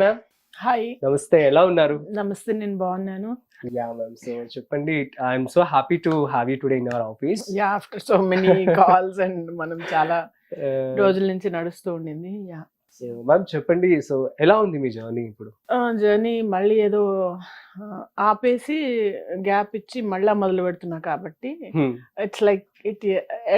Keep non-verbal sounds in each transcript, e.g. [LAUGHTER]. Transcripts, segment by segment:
Ma'am hi నమస్తే ఎలా ఉన్నారు? నమస్తే నేను బాగున్నాను. యా మ్యామ్ సో చెప్పండి. I'm so happy to have you today in our office yeah after so many calls and మనం చాలా రోజుల నుంచి నడుస్తూ ఉండింది. యా సో మ్యామ్ చెప్పండి. సో ఎలా ఉంది మీ జర్నీ ఇప్పుడు? జర్నీ మళ్ళీ ఏదో ఆపేసి గ్యాప్ ఇచ్చి మళ్ళా మొదలు పెడుతున్నా కాబట్టి. It's like it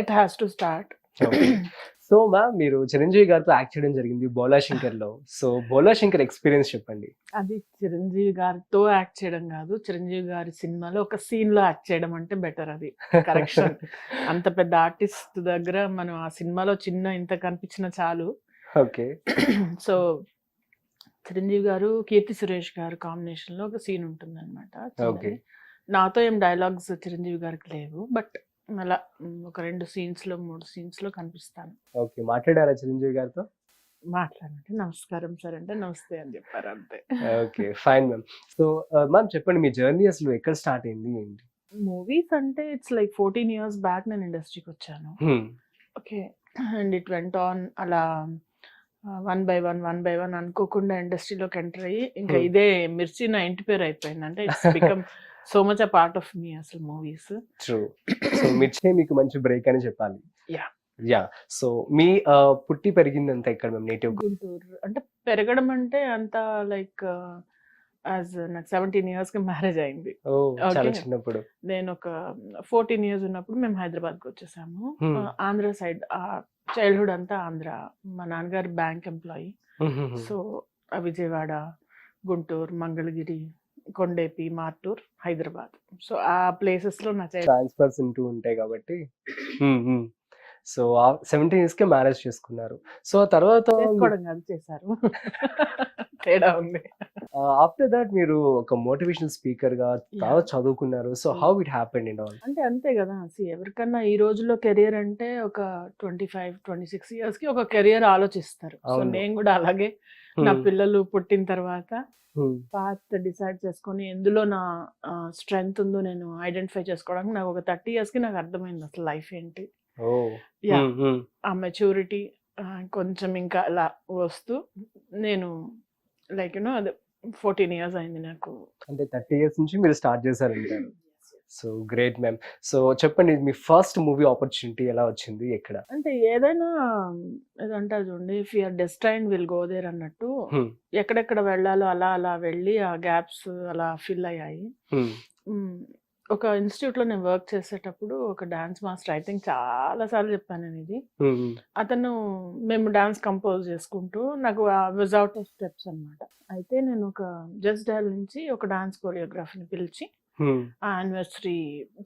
it has to start so ma'am [CLEARS THROAT] మీరు చిరంజీవి గారితో యాక్ట్ చేయడం జరిగింది బోలా శంకర్లో సో బోలా శంకర్ ఎక్స్పీరియన్స్ చెప్పండి. అది చిరంజీవి గారితో యాక్ట్ చేయడం కాదు. చిరంజీవి గారి సినిమాలో ఒక సీన్లో యాక్ట్ చేయడం అంటే బెటర్ అది. కరెక్షన్ [LAUGHS] అంత పెద్ద ఆర్టిస్ట్ దగ్గర మనం ఆ సినిమాలో చిన్న ఇంత కనిపించిన చాలు. ఓకే సో [CLEARS THROAT] చిరంజీవి గారు కీర్తి సురేష్ గారు కాంబినేషన్లో ఒక సీన్ ఉంటుంది అనమాట. నాతో ఏం డైలాగ్స్ చిరంజీవి గారికి లేవు. బట్ అలా ఒక రెండు సీన్స్లో మూడు సీన్స్లో కనిపిస్తాను. ఓకే. మాట్లాడారా చిరంజీవి గారితో? మాట్లాడంటే నమస్కారం సార్ అంటే నమస్తే అని చెప్పారు అంతే. Okay. Fine ma'am. So ma'am చెప్పండి మీ జర్నీ అసలు ఎక్కడ స్టార్ట్ అయింది ఏంటి? మూవీస్ అంటే it's like fourteen years back నేను ఇండస్ట్రీకి వచ్చాను. Okay. And it went on అలా one by one one by one అనుకోకుండా ఇండస్ట్రీలోకి ఎంటర్ అయ్యి ఇంకా. ఇదే మిర్చి నా ఇంటి పేరు అయిపోయింది. అంటే it's become [LAUGHS] so much a part of me అసలు మూవీస్ ట్రూ సో మిర్చే మీకు మంచి బ్రేక్ అని చెప్పాలి. Yeah. యా సో మీ పుట్టి పెరిగిందంతా ఇక్కడ మేము నేటివ్ గుంటూరు. అంటే పెరగడం అంటే అంత లైక్ యాజ్ నాకు సెవెంటీన్ ఇయర్స్కి మ్యారేజ్ అయింది. చాలా. చిన్నప్పుడు. నేను ఒక ఫోర్టీన్ ఇయర్స్ ఉన్నప్పుడు మేము హైదరాబాద్కి వచ్చేసాము. Hmm. ఆంధ్ర సైడ్ చైల్డ్హుడ్ అంతా ఆంధ్ర. మా నాన్నగారు bank employee so Vijayawada Guntur Mangalagiri Kondepi Martur Hyderabad. So ఆ ప్లేసెస్లో నా చైల్డ్ ట్రాన్స్ఫర్స్ ఉంటూ ఉంటాయి కాబట్టి. [COUGHS] సో సెవెంటీన్ ఇయర్స్కి మ్యారేజ్ చేసుకున్నారు. సో తర్వాత చేశారు. తేడా ఉంది. ఆఫ్టర్ దాట్ మీరు ఒక మోటివేషనల్ స్పీకర్గా బాగా చదువుకున్నారు. So how it happened and all? అంటే అంతే కదా. ఎవరికన్నా ఈ రోజుల్లో కెరియర్ అంటే ఒక ట్వంటీ ఫైవ్ ట్వంటీ సిక్స్ ఇయర్స్కి ఒక కెరియర్ ఆలోచిస్తారు. సో. నేను కూడా అలాగే నా పిల్లలు పుట్టిన తర్వాత. పాత్ డిసైడ్ చేసుకొని ఎందులో నా స్ట్రెంగ్త్ ఉందో నేను ఐడెంటిఫై చేసుకోవడానికి నాకు ఒక థర్టీ ఇయర్స్కి నాకు అర్థమైంది అసలు లైఫ్ ఏంటి. Hmm, ఆ మెచ్యూరిటీ కొంచెం ఇంకా అలా వస్తూ నేను లైక్ యూనో అదే ఫోర్టీన్ ఇయర్స్ అయింది నాకు. అంటే థర్టీ ఇయర్స్ నుంచి మీరు start చేశారంటారు [CLEARS THROAT] so great ma'am. So చెప్పండి మీ ఫస్ట్ మూవీ ఆపర్చునిటీ ఎలా వచ్చింది? ఎక్కడ? అంటే ఏదైనా ఏదో అంటారు చూడండి if you're destine will go there అన్నట్టు. ఎక్కడెక్కడ వెళ్ళాలో అలా అలా వెళ్ళి ఆ గ్యాప్స్ అలా ఫిల్ అయ్యాయి. ఒక ఇన్స్టిట్యూట్లో నేను వర్క్ చేసేటప్పుడు ఒక డాన్స్ మాస్టర్ ఐ థింక్ చాలా సార్లు చెప్పాను నేను ఇది. అతను మేము డాన్స్ కంపోజ్ చేసుకుంటూ నాకు వాజ్ అవుట్ ఆఫ్ స్టెప్స్ అన్నమాట. అయితే నేను ఒక జస్ట్ డైల్ నుంచి ఒక డాన్స్ కొరియోగ్రాఫర్ని పిలిచి. ఆ యానివర్సరీ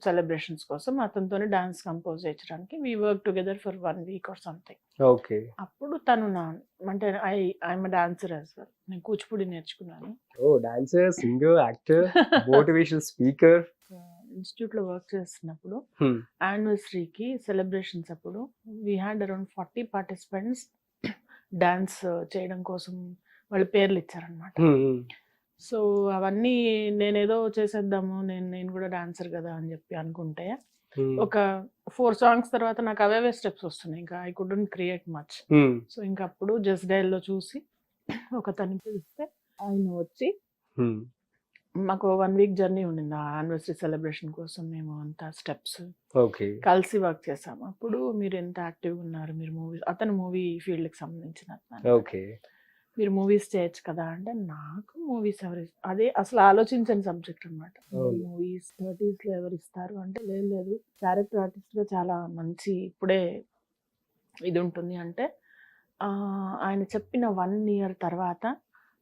సెలబ్రేషన్స్ కోసం అతనితోనే డాన్స్ కంపోజ్ చేయించడానికి we work together for one week or something okay. అప్పుడు తను నా అంటే I I'm dancer as well నేను కూచిపూడి నేర్చుకున్నాను. ఓ dancer singer actor [LAUGHS] motivational speaker. ఇన్స్టిట్యూట్లో వర్క్ చేస్తున్నప్పుడు. యానివర్సరీకి సెలబ్రేషన్స్ అప్పుడు we had around forty participants dance చేయడం కోసం వాళ్ళ పేర్లు ఇచ్చారనమాట సో అవన్నీ నేనేదో చేసేద్దాము నేను నేను కూడా డాన్సర్ కదా అని చెప్పి అనుకుంటే ఒక ఫోర్ సాంగ్స్ తర్వాత నాకు అవేవే స్టెప్స్ వస్తున్నాయి ఇంకా I couldn't create much. So ఇంకా అప్పుడు జస్ట్ డైల్లో చూసి ఒక తను పిలిస్తే ఆయన వచ్చి. మాకు వన్ వీక్ జర్నీ ఉండింది. ఆ యానివర్సరీ సెలబ్రేషన్ కోసం మేము అంతా స్టెప్స్ ఓకే. కలిసి వర్క్ చేసాము. అప్పుడు మీరు ఎంత యాక్టివ్గా ఉన్నారు? మీరు మూవీ అతను మూవీ ఫీల్డ్కి సంబంధించిన అతను. ఓకే. మీరు మూవీస్ చేయొచ్చు కదా అంటే నాకు మూవీస్ ఎవరు అదే అసలు ఆలోచించని సబ్జెక్ట్ అనమాట. మూవీస్ థర్టీస్లో ఎవరు ఇస్తారు అంటే లేదు లేదు. క్యారెక్టర్ ఆర్టిస్ట్గా చాలా మంచి ఇప్పుడే ఇది ఉంటుంది అంటే ఆయన చెప్పిన వన్ ఇయర్ తర్వాత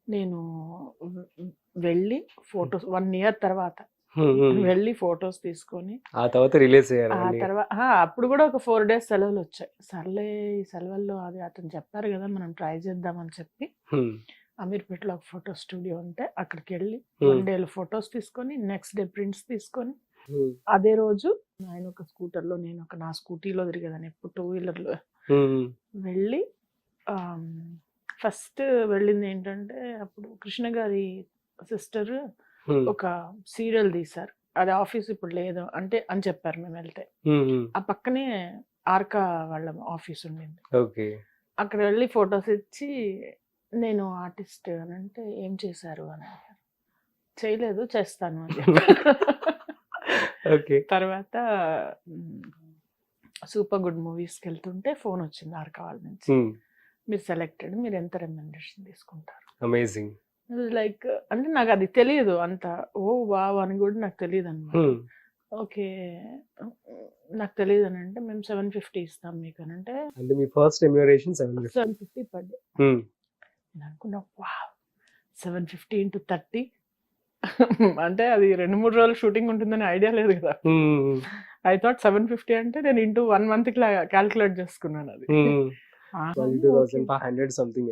నేను వెళ్ళి ఫొటోస్ వన్ ఇయర్ తర్వాత వెళ్ళి ఫొటోస్ తీసుకొని ఆ తర్వాత రిలీజ్ అయ్యారు ఆ. తర్వాత అప్పుడు కూడా ఒక ఫోర్ డేస్ సెలవులు వచ్చాయి సర్లే ఈ సెలవుల్లో అది అతను చెప్పారు కదా మనం ట్రై చేద్దామని చెప్పి. అమీర్పేటలో ఒక ఫోటో స్టూడియో ఉంటే అక్కడికి వెళ్ళి. వన్ డేలో ఫొటోస్ తీసుకొని నెక్స్ట్ డే ప్రింట్స్ తీసుకొని. అదే రోజు ఆయన ఒక స్కూటర్లో నేను ఒక నా స్కూటీలో తిరిగేదాన్ని ఎప్పుడు టూ వీలర్లో. వెళ్ళి ఫస్ట్ వెళ్ళింది ఏంటంటే అప్పుడు కృష్ణ గారి సిస్టర్. ఒక సీరియల్ తీశారు. అది ఆఫీస్ ఇప్పుడు లేదు అంటే అని చెప్పారు మేము వెళ్తే. ఆ పక్కనే ఆర్కా వాళ్ళ ఆఫీస్ ఉండింది. ఓకే. అక్కడ వెళ్ళి ఫొటోస్ ఇచ్చి నేను ఆర్టిస్ట్ అని అంటే ఏం చేశారు? అని చేయలేదు చేస్తాను అని ఓకే. తర్వాత సూపర్ గుడ్ మూవీస్కి వెళ్తుంటే ఫోన్ వచ్చింది ఆర్కవాల్ నుంచి. మీరు సెలెక్టెడ్ మీరు ఎంత రెమ్యునరేషన్ తీసుకుంటారు? అమేజింగ్. లైక్ అంటే నాకు అది తెలియదు అంత ఓ వావ్ అని కూడా నాకు తెలియదు అనమాట ఓకే నాకు తెలియదు అని అంటే మేము సెవెన్ ఫిఫ్టీ ఇస్తాం మీకు అని అంటే అంటే మీ first remuneration seven seven fifty per day. నేను అనుకున్నా వా సెవెన్ ఫిఫ్టీ ఇంటూ థర్టీ. అంటే అది రెండు మూడు రోజులు షూటింగ్ ఉంటుందని ఐడియా లేదు కదా. ఐ థాట్ సెవెన్ ఫిఫ్టీ అంటే నేను ఇంటూ వన్ మంత్ క్యాల్కులేట్ చేసుకున్నాను అది. Twenty two okay. Thousand five hundred something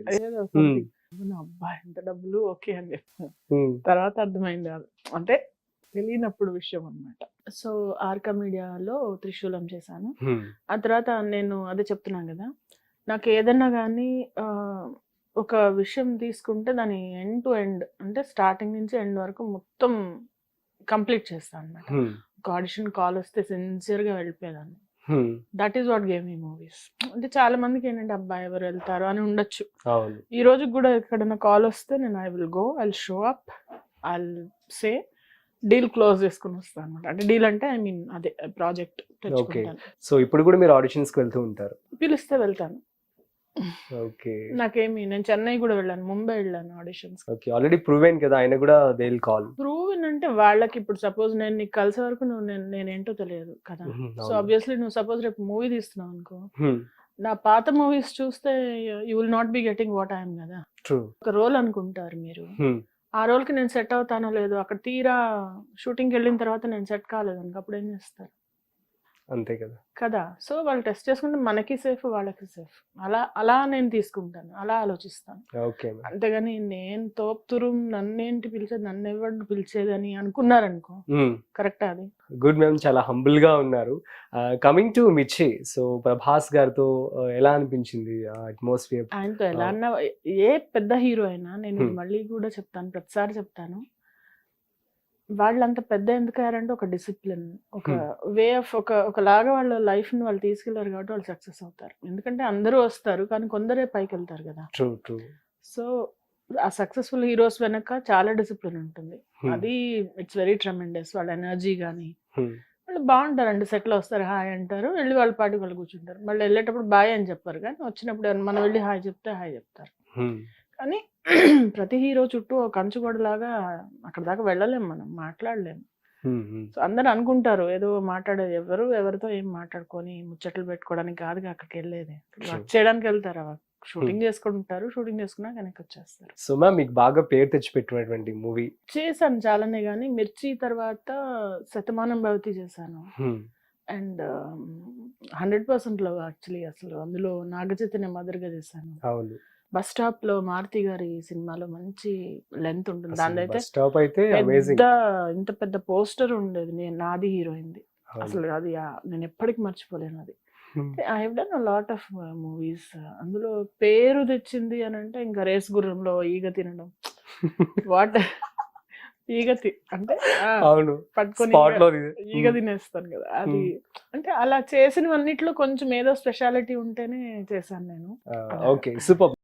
అబ్బా ఎంత డబ్బులు ఓకే అని చెప్పాను. తర్వాత అర్థమైంది అంటే తెలియనప్పుడు విషయం అన్నమాట. సో ఆర్కా మీడియాలో త్రిశూలం చేశాను. ఆ తర్వాత నేను అదే చెప్తున్నాను కదా నాకు ఏదన్నా కానీ ఒక విషయం తీసుకుంటే దాని ఎండ్ టు ఎండ్ అంటే స్టార్టింగ్ నుంచి ఎండ్ వరకు మొత్తం కంప్లీట్ చేస్తాను అనమాట ఒక ఆడిషన్ కాల్ వస్తే సిన్సియర్గా వెళ్ళిపోయేదాన్ని. దట్ ఈస్ వాట్ గేమ్ ఈ మూవీస్ అంటే చాలా మందికి ఏంటంటే అబ్బాయి ఎవరు వెళ్తారు అని ఉండొచ్చు. ఈ రోజు కూడా ఎక్కడైనా కాల్ వస్తే నేను I will go I show up I say deal close చేసుకుని వస్తాను అనమాట అంటే డీల్ అంటే ఐ మీన్ అదే ప్రాజెక్ట్ తెచ్చుకుంటాను. సో ఇప్పుడు కూడా మీరు ఆడిషన్స్కి వెళ్తూ ఉంటారు? పిలిస్తే వెళ్తాను. ఓకే నాకేమి నేను చెన్నై కూడా వెళ్ళాను ముంబై వెళ్ళాను ఆడిషన్స్ ఓకే ఆల్రెడీ ప్రూవెన్ కదా ఆయన కూడా దే విల్ కాల్ ప్రూవ్ అంటే వాళ్ళకి ఇప్పుడు సపోజ్ నేను నీకు కలిసే వరకు నువ్వు నేను నేనేంటో తెలియదు కదా. సో ఆబ్వియస్లీ నువ్వు సపోజ్ రేపు మూవీ తీస్తున్నావు అనుకో. నా పాత మూవీస్ చూస్తే you will not be getting what I'm కదా. ఒక రోల్ అనుకుంటారు మీరు. ఆ రోల్కి నేను సెట్ అవుతానో లేదో అక్కడ తీరా షూటింగ్కి వెళ్ళిన తర్వాత నేను సెట్ కాలేదు అనుకో అప్పుడు ఏం చేస్తారు? అంతే కదా. కదా. సో వాళ్ళు టెస్ట్ చేసుకుంటే మనకి సేఫ్ వాళ్ళకి సేఫ్. అలా అలా నేను తీసుకుంటాను. అలా ఆలోచిస్తాను. ఓకే అంతేగాని నేను తోపుతురు నన్నేంటి పిలిచేది నన్ను ఎవరు పిలిచేది అని అనుకున్నారనుకో కరెక్టా అది? గుడ్ మ్యామ్ చాలా హంబుల్గా ఉన్నారు coming to Mirchi. So Prabhas గారితో ఎలా అనిపించింది అట్మాస్ఫియర్? ఆయనతో ఎలా అన్నా ఏ పెద్ద హీరో అయినా నేను. మళ్ళీ కూడా చెప్తాను ప్రతిసారి చెప్తాను. వాళ్ళంత పెద్ద ఎందుకు అయ్యారంటే ఒక డిసిప్లిన్ ఒక వే ఆఫ్ ఒక ఒకలాగా వాళ్ళ లైఫ్ని వాళ్ళు తీసుకెళ్ళారు కాబట్టి వాళ్ళు సక్సెస్ అవుతారు. ఎందుకంటే అందరూ వస్తారు కానీ కొందరే పైకి వెళ్తారు కదా సో ఆ సక్సెస్ఫుల్ హీరోస్ వెనక చాలా డిసిప్లిన్ ఉంటుంది. అది ఇట్స్ వెరీ ట్రమెండస్ వాళ్ళ ఎనర్జీ కానీ వాళ్ళు బాగుంటారండి సెటిల్ వస్తారు హాయ్ అంటారు. వెళ్ళి వాళ్ళ పాటి వాళ్ళు కూర్చుంటారు. మళ్ళీ వెళ్ళేటప్పుడు బాయ్ అని చెప్పారు కానీ వచ్చినప్పుడు మనం వెళ్ళి హాయ్ చెప్తే హాయ్ చెప్తారు. కానీ [CLEARS THROAT] ప్రతి హీరో చుట్టూ ఒక కంచుగోడలాగా అక్కడ దాకా వెళ్ళలేము మనం మాట్లాడలేము సో అందరు అనుకుంటారు ఏదో మాట్లాడేది ఎవరు ఎవరితో ఏం మాట్లాడుకొని ముచ్చట్లు పెట్టుకోవడానికి కాదు అక్కడికి వెళ్ళేది. వర్క్ చేయడానికి వెళ్తారు షూటింగ్ చేసుకుంటారు షూటింగ్ చేసుకున్నాక వెనక్కి వచ్చేస్తారు. సో మ్యామ్ మీకు బాగా పేరు తెచ్చిపెట్టినటువంటి మూవీ? చేశాను చాలానే కానీ మిర్చి తర్వాత శతమానం భవతి చేశాను. అండ్ హండ్రెడ్ పర్సెంట్లో యాక్చువల్లీ అసలు అందులో నాగచైతన్య మదర్గా చేశాను. అవును. బస్ స్టాప్లో మారుతి గారి సినిమాలో మంచి లెంత్ ఉంటుంది. దాని అయితే స్టాప్ అయితే పెద్ద ఇంత పెద్ద పోస్టర్ ఉండేది. నేను నాది హీరోయింది అసలు అది నేను ఎప్పటికి మర్చిపోలేను అది. I have done lot of movies అందులో పేరు తెచ్చింది అని అంటే ఇంకా రేస్ గుర్రంలో ఈగ తినడం. [LAUGHS] వాట్ ఈగ అంటే పట్టుకొని ఈగ తినేస్తాను కదా. అది అంటే అలా చేసినవన్నిట్లో కొంచెం ఏదో స్పెషాలిటీ ఉంటేనే చేశాను నేను. ఓకే. సూపర్.